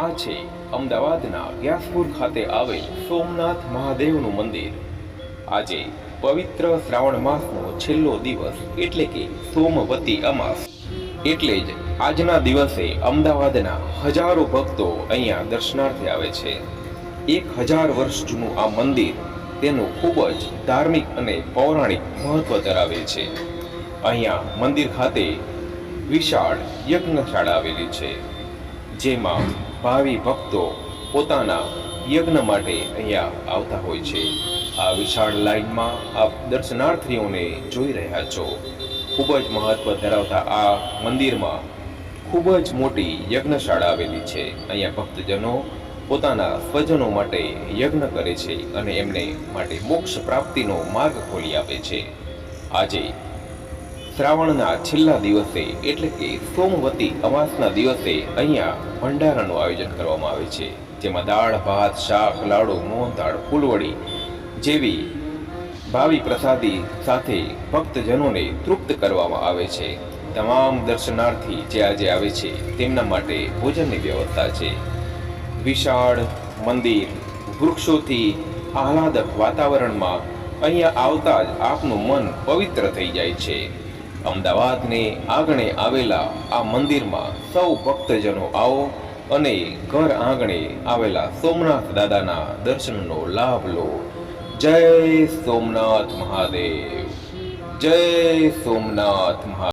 આ છે અમદાવાદના વ્યાસપુર ખાતે આવેલ સોમનાથ મહાદેવનું મંદિર. આજે પવિત્ર શ્રાવણ માસનો છેલ્લો દિવસ એટલે કે સોમવતી અમાસ. એટલે જ આજના દિવસે અમદાવાદના હજારો ભક્તો અહીંયા દર્શનાર્થે આવે છે. એક હજાર વર્ષ જૂનું આ મંદિર તેનું ખૂબ જ ધાર્મિક અને પૌરાણિક મહત્વ ધરાવે છે. અહીંયા મંદિર ખાતે વિશાળ યજ્ઞશાળા આવેલી છે. જેમાં ભાવિ ભક્તો પોતાના યજ્ઞ માટે અહીંયા આવતા હોય છે. આ વિશાળ લાઈનમાં આપ દર્શનાર્થીઓને જોઈ રહ્યા છો. ખૂબ જ મહત્વ ધરાવતા આ મંદિરમાં ખૂબ જ મોટી યજ્ઞશાળા આવેલી છે. અહીંયા ભક્તજનો પોતાના સ્વજનો માટે યજ્ઞ કરે છે અને એમને માટે મોક્ષ પ્રાપ્તિનો માર્ગ ખોલી આપે છે. આજે શ્રાવણના છેલ્લા દિવસે એટલે કે સોમવતી અમાસના દિવસે અહીંયા ભંડારાનું આયોજન કરવામાં આવે છે, જેમાં દાળ, ભાત, શાક, લાડુ મોહનથાળ ફૂલવડી જેવી ભાવિ પ્રસાદી સાથે ભક્તજનોને તૃપ્ત કરવામાં આવે છે. તમામ દર્શનાર્થી જે આજે આવે છે તેમના માટે ભોજનની વ્યવસ્થા છે. વિશાળ મંદિર, વૃક્ષોથી આહલાદક વાતાવરણમાં અહીંયા આવતા જ આપનું મન પવિત્ર થઈ જાય છે. અમદાવાદને આંગણે આવેલા આ મંદિરમાં સૌ ભક્તજનો આવો અને ઘર આંગણે આવેલા સોમનાથ દાદાના દર્શનનો લાભ લો. જય સોમનાથ મહાદેવ. જય સોમનાથ મહાદેવ